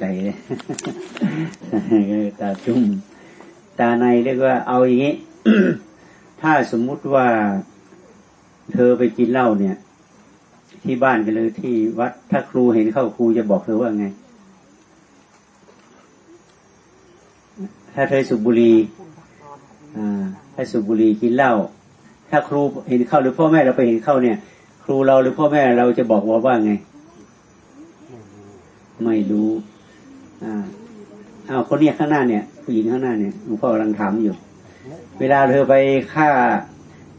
ไปไกลเลยตาจุ่ม ตาในเรียกว่าเอาอย่างนี้ ถ้าสมมุติว่าเธอไปกินเหล้าเนี่ย ที่บ้านกันเลยที่วัด ถ้าครูเห็นเข้าครูจะบอกเธอว่าไง ถ้าเธอสูบบุหรี่อ่าถ้าสูบบุหรี่กินเหล้าถ้าครูเห็นเข้าหรือพ่อแม่เราไปเห็นเข้าเนี่ย ครูเราหรือพ่อแม่เราจะบอกว่าว่าไง ไม่รู้ อ่าอ้าวคนเนี้ยข้างหน้าเนี่ยผู้หญิงข้างหน้าเนี่ยหลวงพ่อกำลังถามอยู่ เวลาเธอไปฆ่า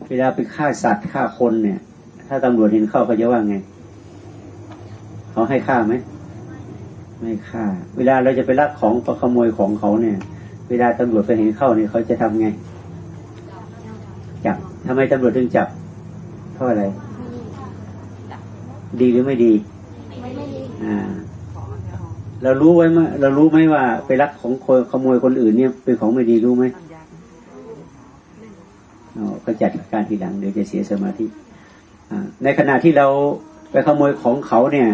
เวลาไปฆ่าสัตว์ฆ่าคนเนี่ย ถ้าตำรวจเห็นเข้าเขาจะว่าไงเขาให้ฆ่าไหมไม่ฆ่า เวลาเราจะไปลักของไปขโมยของเขาเนี่ย เวลาตำรวจไปเห็นเข้าเนี่ยเขาจะทำไง จับทำไมตำรวจถึงจับเพราะอะไร ดีหรือไม่ดีอ่า เรารู้ไว้ไหมเรารู้ไหมว่าไปลักของคนขโมยคนอื่นเนี่ยเป็นของไม่ดีรู้ไหมอ๋อก็จัดการทีหลังเดี๋ยวจะเสียสมาธิอ่าในขณะที่เราไปขโมยของเขาเนี่ย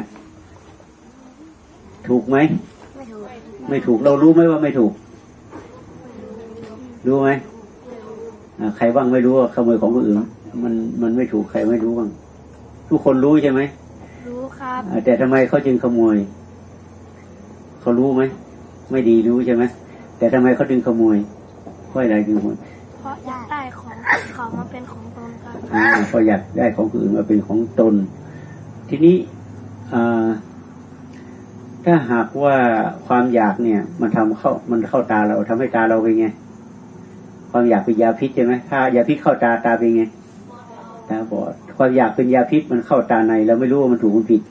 ถูกไหมไม่ถูกไม่ถูกเรารู้ไหมว่าไม่ถูก รู้ไหมอ่าใครบ้างไม่รู้ว่าขโมยของคนอื่น มันมันไม่ถูกใครไม่รู้บ้างทุกคนรู้ใช่ไหมรู้ครับอ่าแต่ทำไมเขาจึงขโมย เขารู้ไหมไม่ดีรู้ใช่ไหมแต่ทำไมเขาจึงขโมยเพราะอะไรจึงขโมยเพราะอยากได้ของเขามาเป็นของตนครับอ่าเพราะอยากได้ของคนอื่นมาเป็นของตน ทีนี้อ่าถ้าหากว่าความอยากเนี่ย มันทำเข้ามันเข้าตาเราทำให้ตาเราเป็นไง ความอยากเป็นยาพิษใช่ไหมถ้ายาพิษเข้าตาตาเป็นไงตาบอดความอยากเป็นยาพิษมันเข้าตาในเราไม่รู้ว่ามันถูกมันผิด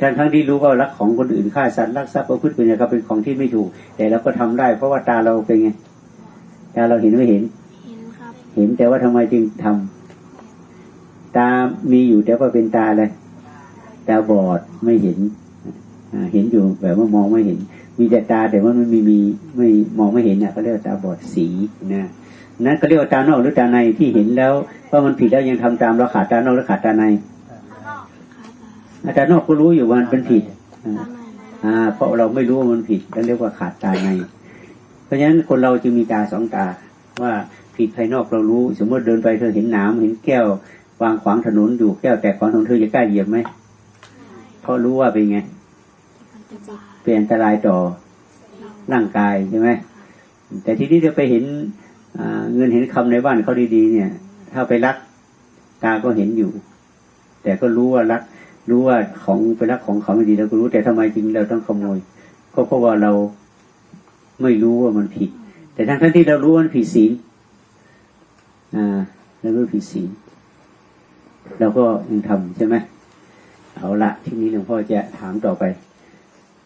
ทั้งทั้งที่รู้ว่ารักของคนอื่นฆ่าสัตว์รักทรัพย์ประพฤติเป็นอย่างก็เป็นของที่ไม่ถูก แต่เราก็ทำได้ เพราะว่าตาเราเป็นไงตาเราเห็นไม่เห็น เห็นครับเห็นแต่ว่าทำไมจึงทำตามีอยู่แต่ว่าเป็นตาอะไรตาบอดไม่เห็นอ่าเห็นอยู่แบบว่ามองไม่เห็น มีแต่ตาแต่ว่ามันไม่มีไม่มองไม่เห็นน่ะเขาเรียกว่าตาบอดสีนะนั่นก็เรียกว่าตานอกหรือตาในที่เห็นแล้วว่ามันผิดแล้วยังทำตามเราขาดตานอกหรือขาดตาในครับ อาจารย์นอกก็รู้อยู่ว่ามันเป็นผิดอ่าตามนั้นอ่า เพราะเราไม่รู้ว่ามันผิดแล้วเรียกว่าขาดตาใน เพราะฉะนั้นคนเราจึงมีตาสองตา ว่าผิดภายนอกเรารู้ สมมติเดินไปเธอเห็นหนามเห็นแก้ว วางขวางถนนอยู่แก้วแตกขวางถนนเธอจะกล้าเหยียบไหมเพราะรู้ว่าเป็นไงมันจะบาดเป็นอันตรายต่อร่างกายใช่ไหมแต่ทีนี้เราไปเห็นอ่าเงินเห็นคำในบ้านเขาดีๆเนี่ย ถ้าไปรักตาก็เห็นอยู่ แต่ก็รู้ว่ารัก รู้ว่าของไปรักของเขาไม่ดีเราก็รู้แต่ทำไมจริงเราต้องขโมย ก็เพราะว่าเราไม่รู้ว่ามันผิด แต่ทั้งทั้งที่เรารู้ว่ามันผิดศีลอ่าเรารู้ผิดศีลเราก็ยังทำใช่ไหมเอาละทีนี้หลวงพ่อจะถามต่อไป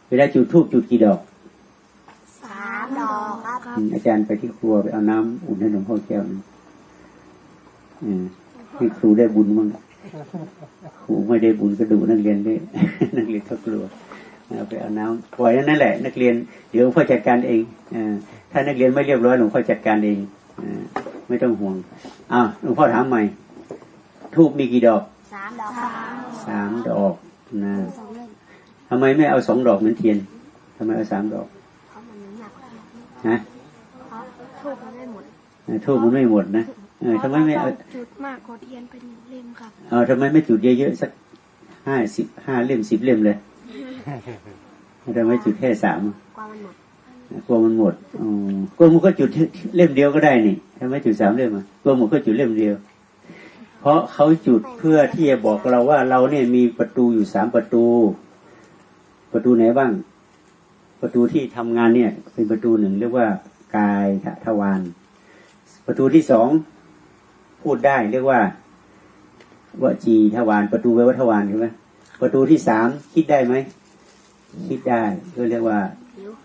เวลาจุดทูบจุดกี่ดอกสามดอกครับอืมอาจารย์ไปที่ครัวไปเอาน้ำอุ่นให้หลวงพ่อแก้วหนึงอืมให้ครูได้บุญมั่ง ครูไม่ได้บุญก็ดูนักเรียนได้นักเรียนก็กลัวเอาไปเอาน้ำปล่อยนั่นแหละ นักเรียนเดี๋ยวหลวงพ่อจัดการเองอ่าถ้านักเรียนไม่เรียบร้อยหลวงพ่อจัดการเองอ่าไม่ต้องห่วงอ้าวหลวงพ่อถามใหม่ทูบมีกี่ดอกสามดอกครับสามดอกนะสองเล่มทำไมไม่เอาสองดอกเหมือนเทียนทำไมเอาสามดอกเพราะมันหนักครับฮะเพราะทูบมันไม่หมดทูบมันไม่หมดนะเออ ทำไมไม่เอาจุดมากกว่าเทียนเป็นหนึ่งเล่มครับเออทำไมไม่จุดเยอะๆสักห้าสิบห้าเล่มสิบเล่มเลยทำไมจุดแค่สามกว่ามันหมดกลัวมันหมดอ๋อกลัวมันก็จุดเล่มเดียวก็ได้นี่ทำไมจุดสามเล่มอะกลัวมันก็จุดเล่มเดียว เพราะเขาจุดเพื่อที่จะบอกเราว่าเราเนี่ยมีประตูอยู่สามประตู ประตูไหนบ้าง ประตูที่ทำงานเนี่ย เป็นประตูหนึ่งเรียกว่ากายทวารประตูที่สอง พูดได้เรียกว่าวจีทวารประตูไว้วัทวารใช่ไหมประตูที่สามคิดได้ไหมคิดได้ก็เรียกว่า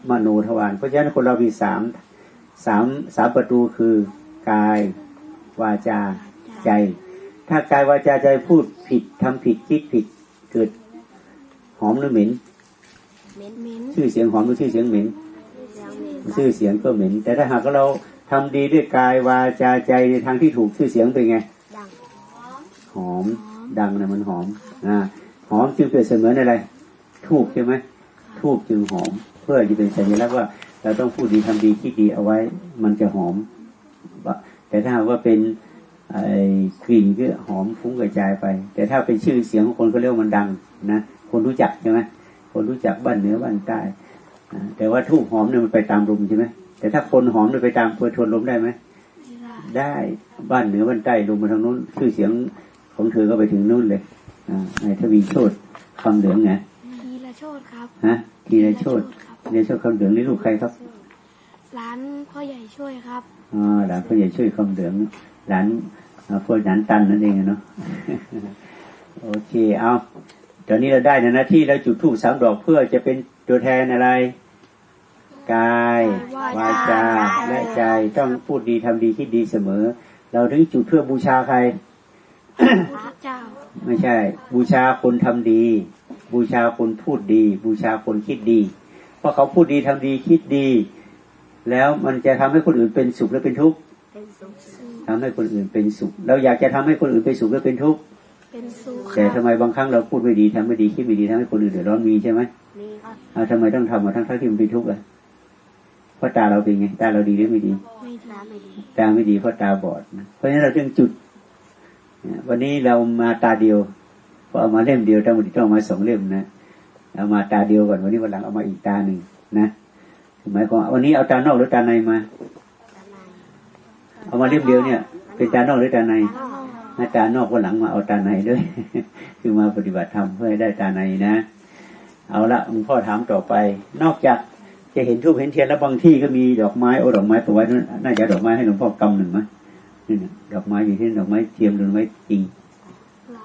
มโนทวารเพราะฉะนั้นคนเรามีสามสามสามประตูคือกายวาจาใจ ถ้ากายวาจาใจพูดผิดทำผิดคิดผิดเกิดหอมหรือเหม็นเหม็นเหม็นชื่อเสียงหอมหรือชื่อเสียงเหม็นแล้วเหม็นชื่อเสียงก็เหม็น แต่ถ้าหากเรา ทำดีด้วยกายวาจาใจในทางที่ถูกชื่อเสียงเป็นไงดังหอม ดังนะมันหอม อ่า หอมจึงเปรียบเสมือนอะไร ทูบใช่ไหมทูบจึงหอม เพื่อจะเป็นสัญลักษณ์ว่า เราต้องพูดดีทำดีคิดดีเอาไว้ มันจะหอม แต่ถ้าหากว่าเป็นไอ้กลิ่นก็หอมฟุ้งกระจายไป แต่ถ้าเป็นชื่อเสียงของคนก็เรียกว่ามันดังนะ คนรู้จักใช่ไหมคนรู้จักบ้านเหนือบ้านใต้อ่าแต่ว่าทูบหอมเนี่ยมันไปตามลมใช่ไหม แต่ถ้าคนหอมเนี่ยไปตามเพื่อทวนลมได้ไหมไม่ได้ได้บ้านเหนือบ้านใต้ลงมาทางนู้นชื่อเสียงของเธอก็ไปถึงนู้นเลยอ่าในทวีโชดคำเหลืองไงทีละโชดครับฮะทีละโชดครับทีละโชดคำเหลืองนี่ลูกใครครับร้านพ่อใหญ่ช่วยครับอ่าหลานพ่อใหญ่ช่วยคำเหลืองหลานอ่าพ่อหลานตันนั่นเองอะเนาะโอเคเอาตอนนี้เราได้นะหน้าที่เราจุดธูปสามดอกเพื่อจะเป็นตัวแทนอะไร กาย วาจาและใจต้องพูดดีทำดีคิดดีเสมอ เราถึงจุดเพื่อบูชาใครพระเจ้าไม่ใช่ บูชาคนทำดี บูชาคนพูดดี บูชาคนคิดดี เพราะเขาพูดดีทำดีคิดดี แล้วมันจะทำให้คนอื่นเป็นสุขและเป็นทุกข์ทำให้คนอื่นเป็นสุข เราอยากจะทำให้คนอื่นเป็นสุขและเป็นทุกข์เป็นสุขแต่ทำไมบางครั้งเราพูดไม่ดีทำไม่ดีคิดไม่ดีทำให้คนอื่นเดือดร้อนมีใช่ไหมมีครับเอาทำไมต้องทำมาทั้งทั้งๆที่มันเป็นทุกข์อะ เพราะตาเราเป็นไงตาเราดีหรือไม่ดีไม่ดีไม่ดีตาไม่ดีเพราะตาบอดนะเพราะฉะนั้นเราจึงจุดเนี่ยวันนี้เรามาตาเดียวพอเอามาเล่มเดียวต้องต้องเอามาสองเล่มนะเอามาตาเดียวก่อนวันนี้วันหลังเอามาอีกตาหนึ่งนะหมายความว่าวันนี้เอาตานอกหรือตาในมา เอามาเล่มเดียวเนี่ย เป็นตานอกหรือตาในถ้าตานอกวันหลังมาเอาตาในด้วย คือมาปฏิบัติธรรมเพื่อให้ได้ตาในนะ เอาละหลวงพ่อถามต่อไป นอกจาก จะเห็นทูบเห็นเทียนแล้วบางที่ก็มีดอกไม้โอ้ดอกไม้ตัวไว้นั่นน่าจะดอกไม้ให้หลวงพ่อกำหนึ่งมั้ยนี่นะดอกไม้อยู่ที่ดอกไม้เทียมหรือดอกไม้จริงแล้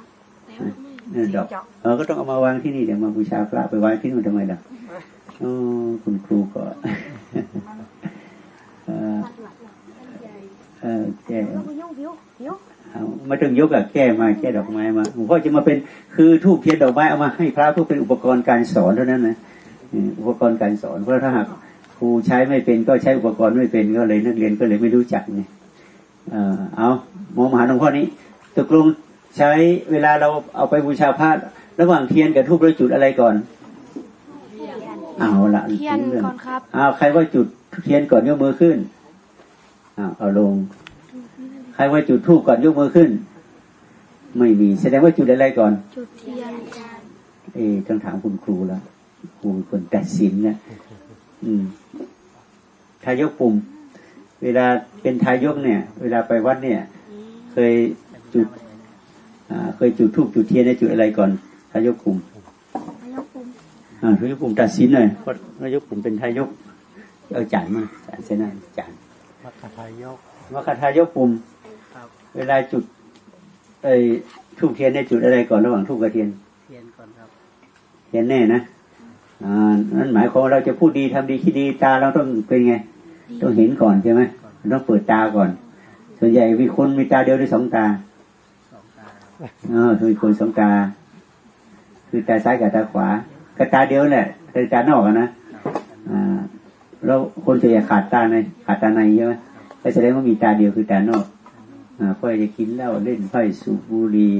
วไม่นี่ดอกเออก็ต้องเอามาวางที่นี่เดี๋ยวมาบูชาพระไปวางที่นู่นทำไมล่ะอ๋อคุณครูก็เออเออแก้ยุ่งยุ่งยุ่งยุ่งเอาไมาต้องยกอะแก้มาแก้ดอกไม้มาหลวงพ่อจะมาเป็นคือทูบเทียนดอกไม้เอามาให้พระเพื่อเป็นอุปกรณ์การสอนเท่านั้นนะ อืมอุปกรณ์การสอน เพราะถ้าหากครูใช้ไม่เป็นก็ใช้อุปกรณ์ไม่เป็นก็เลยนักเรียนก็เลยไม่รู้จักไงเออเอามองมาหาหลวงพ่อนี้ตกลงใช้เวลาเราเอาไปบูชาพระระหว่างเทียนกับทูบเราจุดอะไรก่อนเอาละเทียนก่อนครับเอาใครว่าจุดเทียนก่อนยกมือขึ้นเอาเอาลง ใครว่าจุดทูบก่อนยกมือขึ้น ไม่มีแสดงว่าจุดอะไรก่อน จุดเทียนเอ๊ะต้องถามคุณครูแล้ว ครูเป็นคนตัดสินนะอืมทายกปุ่ม เวลาเป็นทายกเนี่ย เวลาไปวัดเนี่ย เคยจุดอ่าเคยจุดทูบจุดเทียนในจุดอะไรก่อน ทายกปุ่มพระยกปุ่มอ่าทายกปุ่มตัดสินหน่อยเพราะทายกปุ่มเป็นทายก เอาจานมาจานเส้นหน้าจานมัคคทายกว่าคาทายกปุ่มครับเวลาจุดไอ้ทูบเทียนในยจุดอะไรก่อนระหว่างทูบกับเทียน เทียนก่อนครับ เทียนแน่นะ อ่านั่นหมายความว่าเราจะพูดดีทำดีคิดดีตาเราต้องเป็นไง ต้องเห็นก่อนใช่ไหมต้องเปิดตาก่อน ส่วนใหญ่มีคนมีตาเดียวหรือสองตาสองตาเออมีคนสองตา คือตาซ้ายกับตาขวาก็ตาเดียวแหละแต่ตานอกอะนะอ่าแล้วคนส่วนใหญ่ขาดตาในขาดตาในใช่ไหมก็แสดงว่ามีตาเดียวคือตานอกอ่าพ่อจะกินเหล้าเล่นไพ่สูบบุหรี่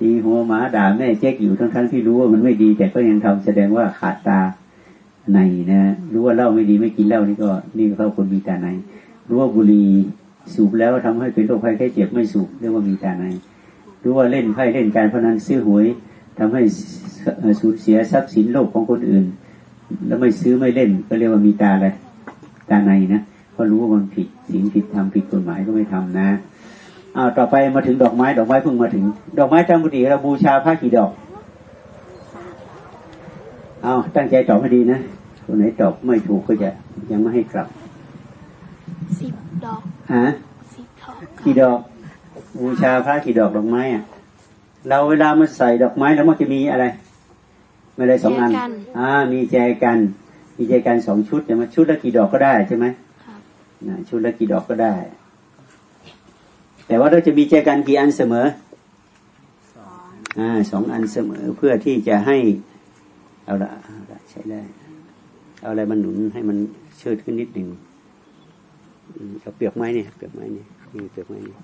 ตีหัวหมาด่าแม่แจ๊กอยู่ทั้งทั้งที่รู้ว่ามันไม่ดี แต่ก็ยังทำแสดงว่าขาดตาในนะรู้ว่าเหล้าไม่ดีไม่กินเหล้านี่ก็นี่เขาคนมีตาในรู้ว่าบุหรี่สูบแล้วทำให้เป็นโรคภัยแค่เจ็บไม่สูบเรียกว่ามีตาในรู้ว่าเล่นไพ่เล่นการพนันซื้อหวยทำให้สูญเสียทรัพย์สินโลกของคนอื่น แล้วไม่ซื้อไม่เล่น ก็เรียกว่ามีตาอะไรตาในนะเพราะรู้ว่ามันผิดสิ่งผิดทำผิดกฎหมายก็ไม่ทำนะ อ้าวต่อไปมาถึงดอกไม้ ดอกไม้เพิ่งมาถึง ดอกไม้ตามปกติเราบูชาพระกี่ดอกเอาตั้งใจตอบให้ดีนะคนไหนตอบไม่ถูกก็จะยังไม่ให้กลับสิบดอกฮะสิบดอกกี่ดอก บูชาพระกี่ดอกดอกไม้อะเราเวลามาใส่ดอกไม้แล้วมันจะมีอะไรไม่ได้สองอันอ่า มีแจกัน มีแจกันสองชุดใช่ไหมชุดละกี่ดอกก็ได้ใช่ไหมครับนะชุดละกี่ดอกก็ได้ แต่ว่าเราจะมีแจกันกี่อันเสมอสองอ่าสองอันเสมอเพื่อที่จะให้ เอาละเอาละใช้ได้ เอาอะไรมาหนุนให้มันเชิดขึ้นนิดหนึ่งอืมเอาเปลือกไม้เนี่ยเปลือกไม้เนี่ยนี่เปลือกไม้นี่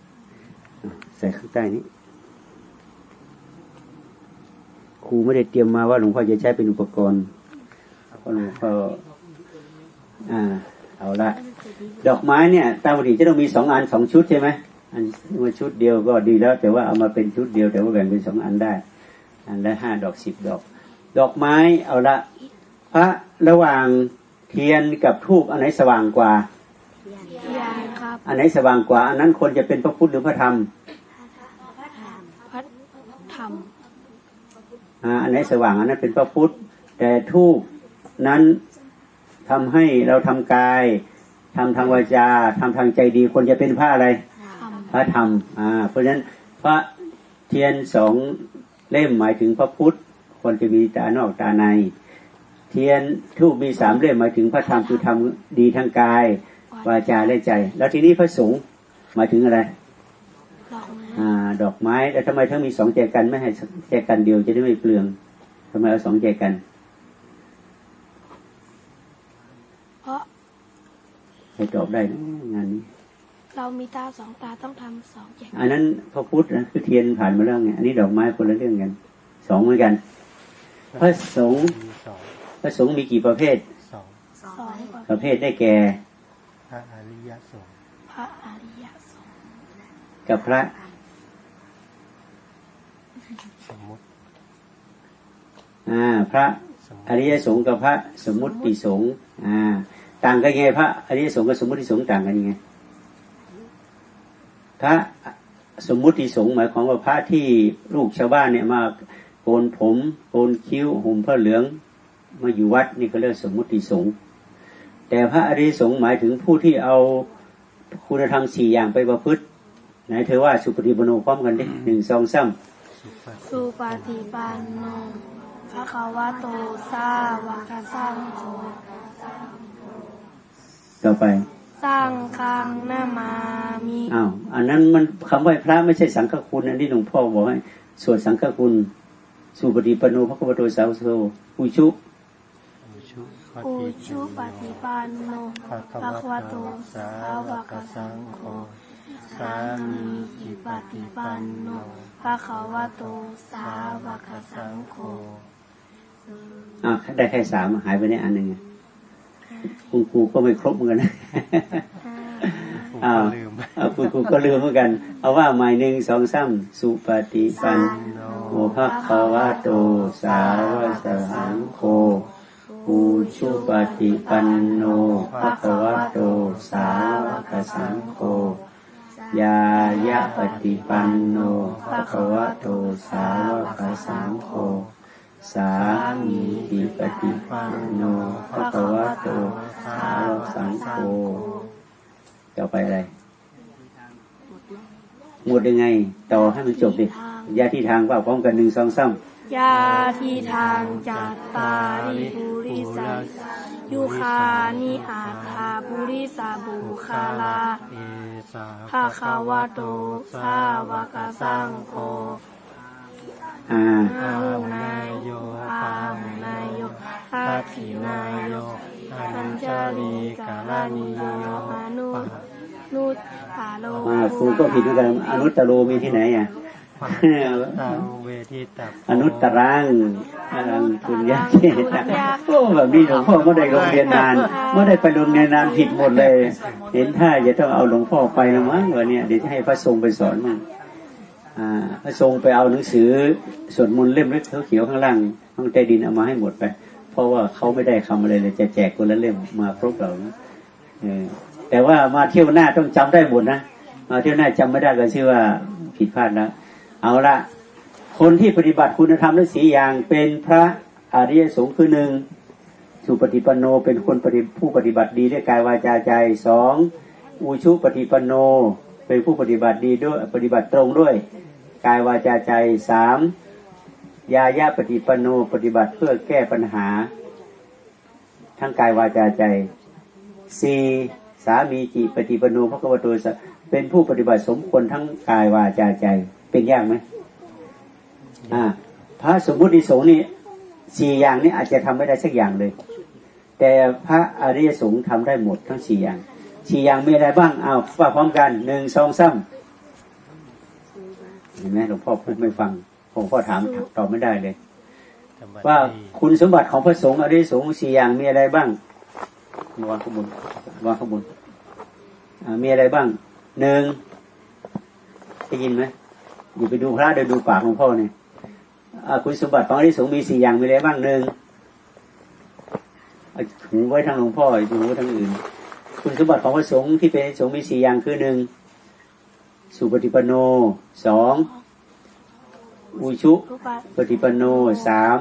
อะใส่ข้างใต้นี้ครูไม่ได้เตรียมมาว่าหลวงพ่อจะใช้เป็นอุปกรณ์ก็หลวงพ่ออ่า เอาละดอกไม้เนี่ย ตามปกติจะต้องมีสองอันสองชุดใช่ไหม อันมาชุดเดียวก็ดีแล้ว แต่ว่าเอามาเป็นชุดเดียว แต่ว่าแบ่งเป็นสองอันได้ อันละห้าดอกสิบดอก ดอกไม้เอาละพระระหว่างเทียนกับทูบอันไหนสว่างกว่ายานครับอันไหนสว่างกว่า อันนั้นควรจะเป็นพระพุทธหรือพระธรรมพัดธรรมอ่าอันไหนสว่างอันนั้นเป็นพระพุทธ แต่ทูบนั้นทำให้เราทำกายทำทางวาจาทำทางใจดีควรจะเป็นพระอะไรธรรม พระธรรมอ่าเพราะฉะนั้นพระเทียนสองเล่มหมายถึงพระพุทธควรจะมีตานอกตาใน เทียนทูบมีสามเล่มหมายถึงพระธรรมคือทำดีทางกายวาจาและใจ แล้วทีนี้พระสงฆ์หมายถึงอะไรดอกไม้อ่าดอกไม้แล้วทำไมทั้งมีสองแจกันไม่ให้แจกันเดียวจะได้ไม่เปลืองทำไมเอาสองแจกัน เพราะให้ตอบได้นะงานนี้ เรามีตาสองตาต้องทำสองอย่างอันนั้นพระพุทธนะคือเทียนผ่านมาแล้วไงอันนี้ดอกไม้คนละเรื่องกันสองเหมือนกัน พระสงฆ์มีสองพระสงฆ์มีกี่ประเภทสองสองกว่าประเภทได้แก่พระอริยสงฆ์พระอริยสงฆ์กับพระ สมมุติอ่าพระสมมุอติริยสงฆ์กับพระสมมุติสงฆ์อ่า ต่างกันยังไงพระอริยสงฆ์กับสมมุติสงฆ์ต่างกันยังไง พระสมมุติสงฆ์หมายความว่าพระที่ลูกชาวบ้านเนี่ยมาโกนผมโกนคิ้วห่มผ้าเหลือง มาอยู่วัดนี่เขาเรียกสมมุติสงฆ์แต่พระอริยสงฆ์หมายถึงผู้ที่เอาคุณธรรมสี่อย่างไปประพฤติไหนเธอว่าสุปฏิปโนพร้อมกันดิหนึ่งสองสามสุปฏิสุปฏิปันโนพระขาวะโตสาวกสังโฆต่อไป สร้างคังนามามิอ้าวอันนั้นมันคำไหว้พระไม่ใช่สังฆคุณอันนี้หลวงพ่อบอกให้สวดสังฆคุณสุปฏิปันโนพระคัมภโตสาวโซอุชุอุชุปอุฏิชุปฏิปันโนภะพระคะขาววะะโตโตสาสาววกกสัสังงโฆโฆสามีจิปฏิปันโนพระขาวะโตสาวกสังโฆอ่าได้แค่สามหายไปในอันหนึ่งอะ คุณครูก็ไม่ครบเหมือนกันนะผมอ้าวก็ลืมเอาคุณครูก็ลืมเหมือนกัน เอาว่าหมายหนึ่งสองสามสุปฏิปันโนภะคะวะโต สาวกสังโฆอุชุปฏิปันโนภะคะวะโต สาวกสังโฆยายะปฏิปันโนภะคะวะโต สาวกสังโฆ สามีติปฏิปันโนภะคะวะโตสาวกสังโฆต่อไปอะไร หมดยังไง ต่อให้มันจบดิยาที่ทางว่าพร้อมกันหนึ่งสองสามยาที่ทางจัตตาริปุริสัยยุคานิอาคาปุริสาบุคาลาเอสาภาคาวะโตสาวกสังโฆ อ่าอาหุนายโยอาหุนายโยทักขินายโยปัญจลีกาลานิโยอนุนุตตาโลมาครูก็ผิดเหมือนกันอนุตตโรมีที่ไหนอะตังเวทิตาอนุตตรังอรังคุณยาเกตโอ้แบบนี้หลวงพ่อไม่ได้โรงเรียนนานไม่ได้ไปโรงเรียนนานผิดหมดเลย เห็นท่าจะต้องเอาหลวงพ่อไปแล้วมั้งวันนี้เดี๋ยวจะให้พระทรงไปสอนมั่งอ่า พระทรงไปเอาหนังสือสวดมนต์เล่มเล็กเขียวข้างล่างข้างใต้ดินเอามาให้หมดไป เพราะว่าเขาไม่ได้คำอะไรเลยจะแจกคนละเล่มมาครบเรานะแต่ว่ามาเที่ยวหน้าต้องจำได้หมดนะมาเที่ยวหน้าจำไม่ได้ก็ชื่อว่าผิดพลาดแล้วเอาละคนที่ปฏิบัติคุณธรรมทั้งสีอย่างเป็นพระอริยสงฆ์คือหนึ่งสุปฏิปันโนเป็นคนปฏิผู้ปฏิบัติดีด้วยกายวาจาใจสองอุชุปฏิปันโน เป็นผู้ปฏิบัติดีด้วยปฏิบัติตรงด้วย กายวาจาใจสามยายาปฏิปนโนปฏิบัติเพื่อแก้ปัญหา ทั้งกายวาจาใจสี่สามีจิปฏิปนโนพระกวโตสเป็นผู้ปฏิบัติสมควรทั้งกายวาจาใจ เป็นยากไหมอ่าพระสมมุติสงฆ์นี่สี่อย่างนี้อาจจะทำไม่ได้สักอย่างเลย แต่พระอริยสงฆ์ทำได้หมดทั้งสี่อย่างสี่อย่างมีอะไรบ้างเอาวว่าพร้อมกันหนึ่งสองสาม เห็นไหมหลวงพ่อพูดไม่ฟังหลวงพ่อถามตอบไม่ได้เลย ว่าคุณสมบัติของพระสงฆ์อริยสงฆ์สี่อย่างมีอะไรบ้างวางข้างบนวางข้างบนอ่ามีอะไรบ้างหนึ่งได้ยินไหมอยู่ไปดูพระเดี๋ยวดูปากของพ่อเนี่ยอ่าคุณสมบัติของอริยสงฆ์มีสี่อย่างมีอะไรบ้างหนึ่งเอาหูไว้ทางหลวงพ่อดูไว้ทางอื่น คุณสมบัติของพระสงฆ์ที่เป็นอริยสงฆ์มีสี่อย่างคือหนึ่ง สุปฏิปันโนสองอุชุรูปะปฏิปันโนสาม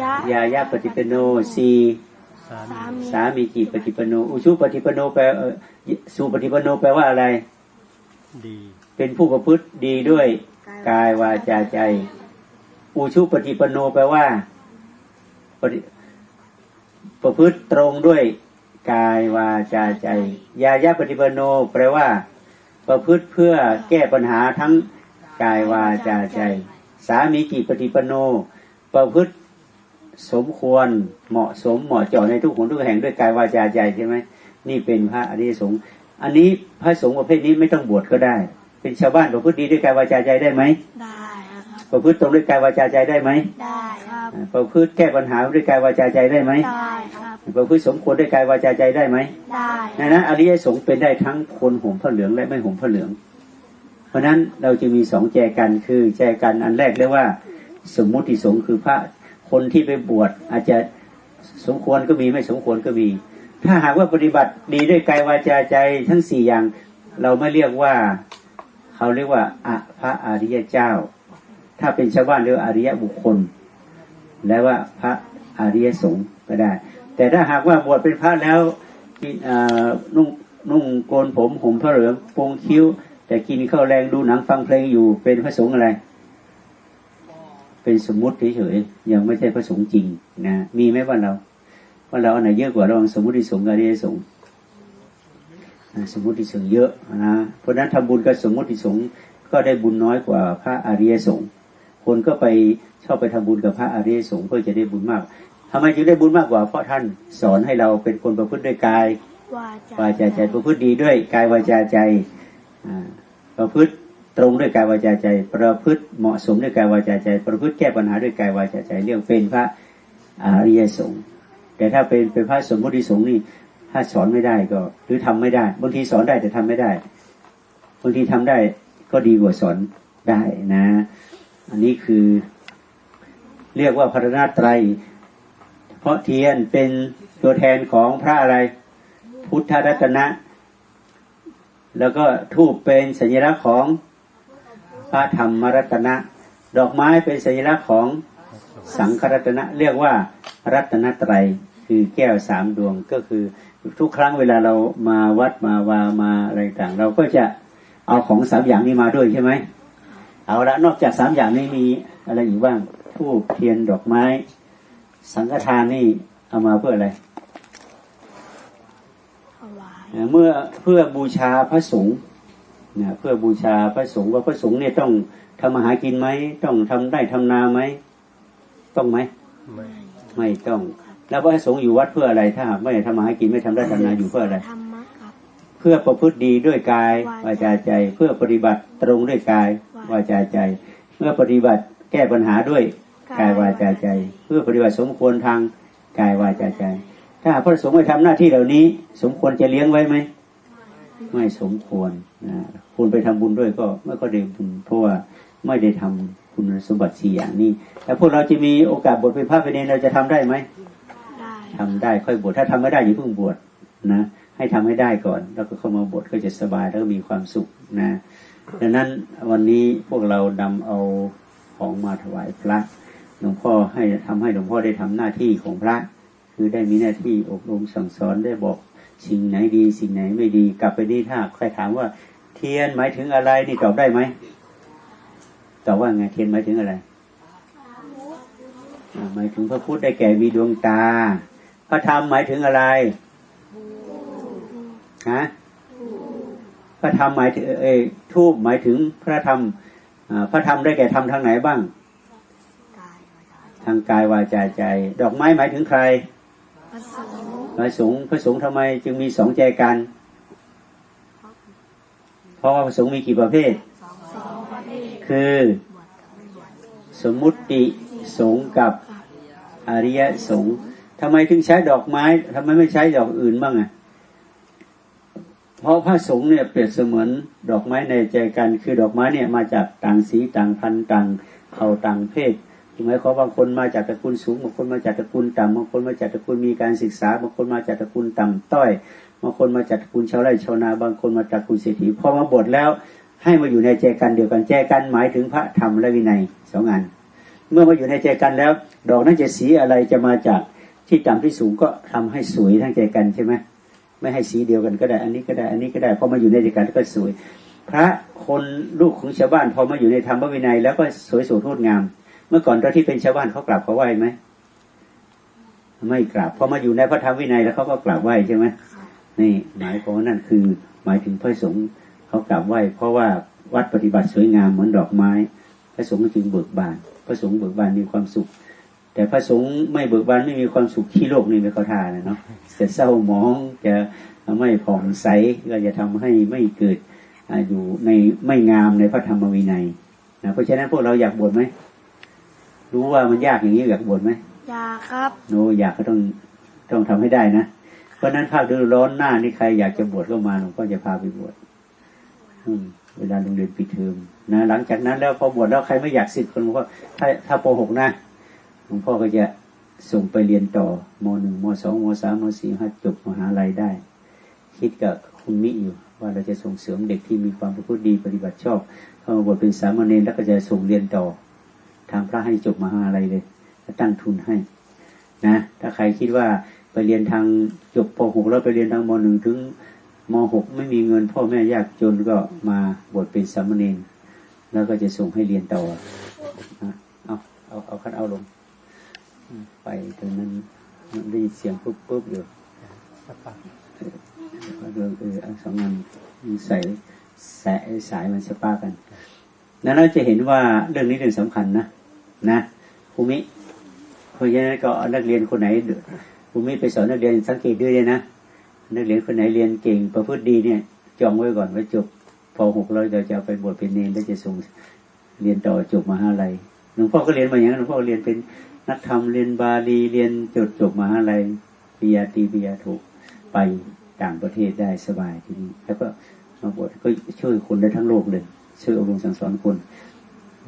ยะยายาปฏิปันโนสี่สาสามีมีสามีจิปฏิปันโน อุชุปฏิปันโนแปลเอ่อสุปฏิปันโนแปลว่าอะไร ดี เป็นผู้ประพฤติดีด้วยกายวาจาใจ อุชุปฏิปันโนแปลว่าปฏิประพฤติตรงด้วยกายวาจาใจ ยายาปฏิปันโนแปลว่า ประพฤติเพื่อแก้ปัญหาทั้งกายวาจาใจ สามีจิปฏิปันโน ประพฤติสมควรเหมาะสมเหมาะเจาะในทุกหนทุกแห่งด้วยกายวาจาใจใช่ไหมนี่เป็นพระอริยสงฆ์อันนี้พระสงฆ์ประเภทนี้ไม่ต้องบวชก็ได้ เป็นชาวบ้านประพฤติดีด้วยกายวาจาใจได้ไหมได้ครับประพฤติตรงด้วยกายวาจาใจได้ไหมได้ครับอ่าประพฤติแก้ปัญหาด้วยกายวาจาใจได้ไหมได้ครับ ประพฤติสมควรด้วยกายวาจาใจได้ไหมได้ดังนั้นอริยสงฆ์เป็นได้ทั้งคนห่มผ้าเหลืองและไม่ห่มผ้าเหลือง เพราะฉะนั้นเราจะมีสองแจกันคือแจกันอันแรกเรียกว่า สมมุติสงฆ์คือพระคนที่ไปบวชอาจจะสมควรก็มีไม่สมควรก็มี ถ้าหากว่าปฏิบัติดีด้วยกายวาจาใจทั้งสี่อย่าง เราไม่เรียกว่าเขาเรียกว่าอะพระอริยเจ้า ถ้าเป็นชาวบ้านเรียกว่าอริยบุคคล และว่าพระอริยสงฆ์ก็ได้ แต่ถ้าหากว่าบวชเป็นพระแล้วนุ่งนุ่งโกนผมห่มผ้าเหลืองปงคิ้ว แต่กินข้าวแรงดูหนังฟังเพลงอยู่เป็นพระสงฆ์อะไร เป็นสมมุติเฉยๆยังไม่ใช่พระสงฆ์จริงนะมีไหมว่าเราว่าเราอันไหนเยอะกว่าระหว่างสมมุติสงฆ์กับอริยสงฆ์สมมุติสงฆ์เยอะนะเพราะนั้นทำบุญกับสมมุติสงฆ์ก็ได้บุญน้อยกว่าพระอริยสงฆ์คนก็ไปชอบไปทำบุญกับพระอริยสงฆ์เพื่อจะได้บุญมาก ทำไมจึงได้บุญมากกว่า เพราะท่านสอนให้เราเป็นคนประพฤติด้วยกายวาจาวาจาใจประพฤติดีด้วยกายวาจาใจอ่าประพฤติตรงด้วยกายวาจาใจ ประพฤติเหมาะสมด้วยกายวาจาใจ ประพฤติแก้ปัญหาด้วยกายวาจาใจ เรื่องเป็นพระอริยสงฆ์แต่ถ้าเป็นเป็นพระสมมุติสงฆ์นี่ถ้าสอนไม่ได้ก็ หรือทำไม่ได้บางทีสอนได้แต่ทำไม่ได้บางทีทำได้ก็ดีกว่าสอนได้นะ อันนี้คือเรียกว่าพระนาตรัย เพราะเทียนเป็นตัวแทนของพระอะไร พุทธรัตนะ แล้วก็ทูปเป็นสัญลักษณ์ของพระธรรมรัตนะ ดอกไม้เป็นสัญลักษณ์ของสังฆรัตนะ เรียกว่ารัตนตรัยคือแก้วสามดวงก็คือทุกครั้งเวลาเรามาวัดมาวามาอะไรต่างเราก็จะเอาของสามอย่างนี้มาด้วยใช่ไหมเอาละนอกจากสามอย่างนี้มีอะไรอีกบ้างทูปเทียนดอกไม้ สังฆทานนี่เอามาเพื่ออะไรถวายนะเมื่อเพื่อบูชาพระสงฆ์นะเพื่อบูชาพระสงฆ์ว่าพระสงฆ์เนี่ยต้องทำมาหากินไหมต้องทำได้ทำนาไหมต้องไหมไม่ไม่ต้อง แล้วพระสงฆ์อยู่วัดเพื่ออะไรถ้าหากไม่ได้ทำมาหากินไม่ทำได้ทำนาอยู่เพื่ออะไรธรรมะครับเพื่อประพฤติดีด้วยกายวาจาใจ เพื่อปฏิบัติตรงด้วยกายวาจาใจเพื่อปฏิบัติแก้ปัญหาด้วย กายวาจาใจ เพื่อปฏิบัติสมควรทางกายวาจาใจ ถ้าหากพระสงฆ์ไม่ทำหน้าที่เหล่านี้ สมควรจะเลี้ยงไว้ไหมไม่สมควรนะคุณไปทำบุญด้วยก็ไม่ก็ได้บุญเพราะว่าไม่ได้ทำคุณสมบัติสี่อย่างนี้แต่พวกเราจะมีโอกาสบวชเป็นพระเป็นเนรเราจะทำได้ไหมได้ทำได้ค่อยบวชถ้าทำไม่ได้อย่าเพิ่งบวชนะ ให้ทำให้ได้ก่อน แล้วก็เข้ามาบวชก็จะสบายแล้วก็มีความสุขนะดังนั้นวันนี้พวกเรานำเอาของมาถวายพระ หลวงพ่อให้ทำให้หลวงพ่อได้ทำหน้าที่ของพระ คือได้มีหน้าที่อบรมสั่งสอนได้บอกสิ่งไหนดีสิ่งไหนไม่ดี กลับไปนี่ถ้าใครถามว่า เทียนหมายถึงอะไรนี่ตอบได้ไหมตอบว่าไงเทียนหมายถึงอะไรหมายถึงพระพุทธได้แก่มีดวงตา พระธรรมหมายถึงอะไรฮะพระธรรมหมายถึงเอยทูบหมายถึงพระธรรมพระธรรมได้แก่ธรรมทางไหนบ้าง ทางกายวาจาใจ ดอกไม้หมายถึงใครพระสงฆ์พระสงฆ์พระสงฆ์ทำไมจึงมีสองใจกัน เพราะว่าพระสงฆ์มีกี่ประเภทสองประเภทคือ สมมุติสงฆ์กับอริยสงฆ์ทำไมถึงใช้ดอกไม้ทำไมไม่ใช้ดอกอื่นบ้างอะเพราะพระสงฆ์เนี่ยเปรียบเสมือนดอกไม้ในใจกัน คือดอกไม้เนี่ยมาจากต่างสีต่างพันธุ์ต่างเผ่าต่างเพศ หมายความว่าบางคนมาจากตระกูลสูงบางคนมาจากตระกูลต่ำบางคนมาจากตระกูลมีการศึกษาบางคนมาจากตระกูลต่ำต้อยบางคนมาจากตระกูลชาวไร่ชาวนา บางคนมาจากตระกูลเศรษฐีพอมาบวชแล้ว ให้มาอยู่ในใจกันเดียวกันใจกันหมายถึงพระธรรมและวินัยสองอันเมื่อมาอยู่ในใจกันแล้ว ดอกนั้นจะสีอะไรจะมาจากที่ต่ำที่สูงก็ทำให้สวยทั้งใจกันใช่ไหมไม่ให้สีเดียวกันก็ได้ อันนี้ก็ได้ อันนี้ก็ได้พอมาอยู่ในใจกันก็สวย พระคนลูกของชาวบ้านพอมาอยู่ในธรรมวินัย แล้วก็สวยสดงดงาม เมื่อก่อนตอนที่เป็นชาวบ้านเขากราบเขาไหว้ไหมไม่กราบพอมาอยู่ในพระธรรมวินัยแล้วเขาก็กราบไหว้ใช่ไหมนี่หมายความว่านั่นคือ หมายถึงพระสงฆ์เขากราบไหว้เพราะว่าวัดปฏิบัติสวยงามเหมือนดอกไม้ พระสงฆ์จึงเบิกบาน พระสงฆ์เบิกบานมีความสุข แต่พระสงฆ์ไม่เบิกบานไม่มีความสุขที่โลกนี่ไม่เข้าทานเนาะจะเศร้าหมองจะไม่ผ่องใสก็จะทำให้ไม่เกิดอยู่ในไม่งามในพระธรรมวินัยนะเพราะฉะนั้นพวกเราอยากบวชไหม รู้ว่ามันยากอย่างนี้อยากบวชไหมอยากครับโนอยากก็ต้องต้องทำให้ได้นะเพราะฉะนั้นภาคฤดูร้อนหน้านี่ใครอยากจะบวชก็มาหลวงพ่อจะพาไปบวชอืมเวลาโรงเรียนปิดเทอมนะหลังจากนั้นแล้วพอบวชแล้วใครไม่อยากสึกคนหลวงพ่อถ้าถ้าปหกนะหลวงพ่อก็จะส่งไปเรียนต่อมหนึ่งมสองมสามมสี่ห้าจบมหาลัยได้ คิดกับคุณมิอยู่ ว่าเราจะส่งเสริมเด็กที่มีความประพฤติดีปฏิบัติชอบ เข้ามาบวชเป็นสามเณรแล้วก็จะส่งเรียนต่อ ทางพระให้จบมหาลัยเลยลตั้งทุนให้นะถ้าใครคิดว่าไปเรียนทางจบป .6 แล้วไปเรียนทางม .1 ถึงม .6 ไม่มีเงินพ่อแม่ยากจนก็มาบวชเป็นสามเณรแล้วก็จะส่งให้เรียนต่อเอาเอาเอาคันเอาลง ไปตรงนั้นมันได้ยินเสียงปุ๊บปุ๊บอยู่ก็เดินเออเอาสองงานใส่สายสายมันสปากัน นั้นเราจะเห็นว่าเรื่องนี้เรื่องสำคัญนะ นะภูมิเพราะฉะนั้นก็นักเรียนคนไหนภูมิไปสอนนักเรียนสังเกตด้วยนะนักเรียนคนไหนเรียนเก่ง ประพฤติดีเนี่ย จองไว้ก่อนไว่าจบพอหกเราจะจะไปบวชเป็นเนรแล้วจะส่งเรียนต่อจบมหาลัยหลวงพ่อก็เรียนมาอย่างนั้นหลวงพ่อเรียนเป็นนักธรรมเรียนบาลีเรียนจบจบมหาลัยปริญญาตรีปริญญาโทไปต่างประเทศได้สบายทีนี้ แล้วก็มาบวชก็ช่วยคนได้ทั้งโลกเลยช่วยอบรมสั่งสอนคน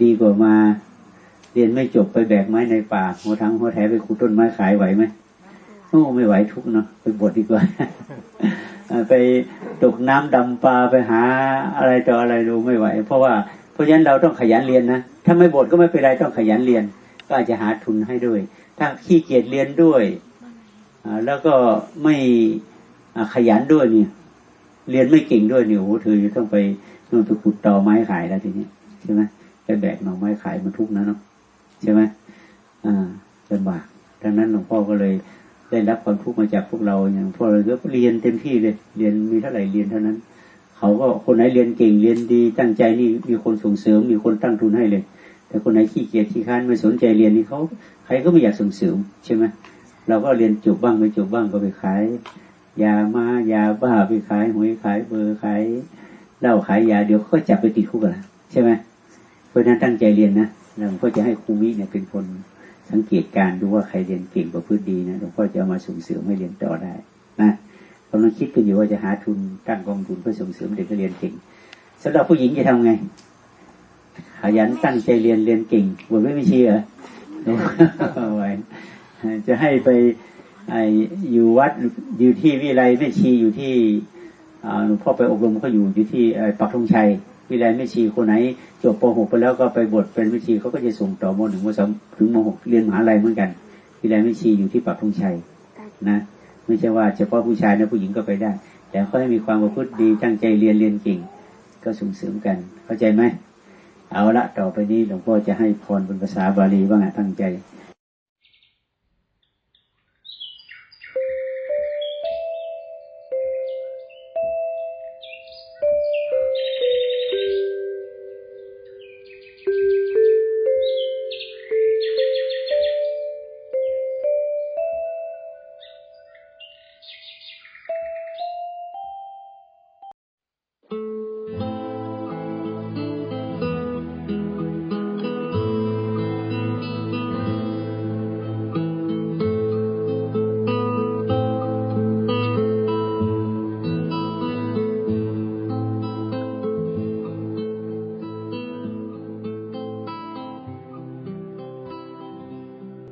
ดีกว่ามา เรียนไม่จบไปแบกไม้ในป่าหัวทั้งหัวแถไปขุดต้นไม้ขายไหวไหมโอ้ไม่ไหวทุกเนาะไปบวชดีกว่าไปตกน้ำดำปลาไปหาอะไรต่ออะไรดูไม่ไหว เพราะว่าเพราะฉะนั้นเราต้องขยันเรียนนะถ้าไม่บวชก็ไม่เป็นไรต้องขยันเรียน ก็อาจจะหาทุนให้ด้วย ถ้าขี้เกียจเรียนด้วยอแล้วก็ไม่ขยันด้วยเนี่ยเรียนไม่เก่งด้วยเนี่ยโอ้เธอจะต้องไปนู่นไปขุดตอไม้ขายแล้วทีนี้ใช่ไหมไปแบกหน่อไม้ขายมันทุกนะเนาะ ใช่ไหมอ่าลำบากดังนั้นหลวงพ่อก็เลยได้รับความทุกข์มาจากพวกเราอย่างพวกเราก็เรียนเต็มที่เลยเรียนมีเท่าไหร่เรียนเท่านั้น เขาก็คนไหนเรียนเก่งเรียนดีตั้งใจนี่มีคนส่งเสริม มีคนตั้งทุนให้เลย แต่คนไหนขี้เกียจขี้ค้านไม่สนใจเรียนนี่เขาใครก็ไม่อยากส่งเสริมใช่ไหมเราก็เรียนจบบ้างไม่จบบ้างก็ไปขายยามายาบ้าไปขายหวยขายเบอร์ขายเหล้าขายยาเดี๋ยวเขาก็จับไปติดคุกละใช่ไหมเพราะนั้นตั้งใจเรียนนะ หลวงพ่อจะให้ครูมิเนี่ยเป็นคนสังเกตการดูว่าใครเรียนเก่งประพฤติดีนะหลวงพ่อจะเอามาส่งเสริมให้เรียนต่อได้นะกำลังคิดกันอยู่ว่าจะหาทุนตั้งกองทุนเพื่อส่งเสริมเด็กนักเรียนเก่งสำหรับผู้หญิงจะทำไงขยันตั้งใจเรียนเรียนเก่งบวชไม่มีชีเหรอจะให้ไปไออยู่วัดอยู่ที่วิไลแม่ชีอยู่ที่หลวงพ่อไปอบรมเขาอยู่อยู่ที่ปักธงชัย วิไลแม่ชีคนไหนจบป .6 ไปแล้วก็ไปบวชเป็นแม่ชีเขาก็จะส่งต่อม .1 ม .2 ถึงม .6 เรียนมหาลัยเหมือนกันวิไลแม่ชีอยู่ที่ปักธงชัยนะไม่ใช่ว่าเฉพาะผู้ชายนะผู้หญิงก็ไปได้ แต่เขาให้มีความประพฤติดีตั้งใจเรียนเรียนเก่ง ก็ส่งเสริมกัน เข้าใจไหมเอาละต่อไปนี้หลวงพ่อจะให้พรเป็นภาษาบาลีบ้างตั้งใจ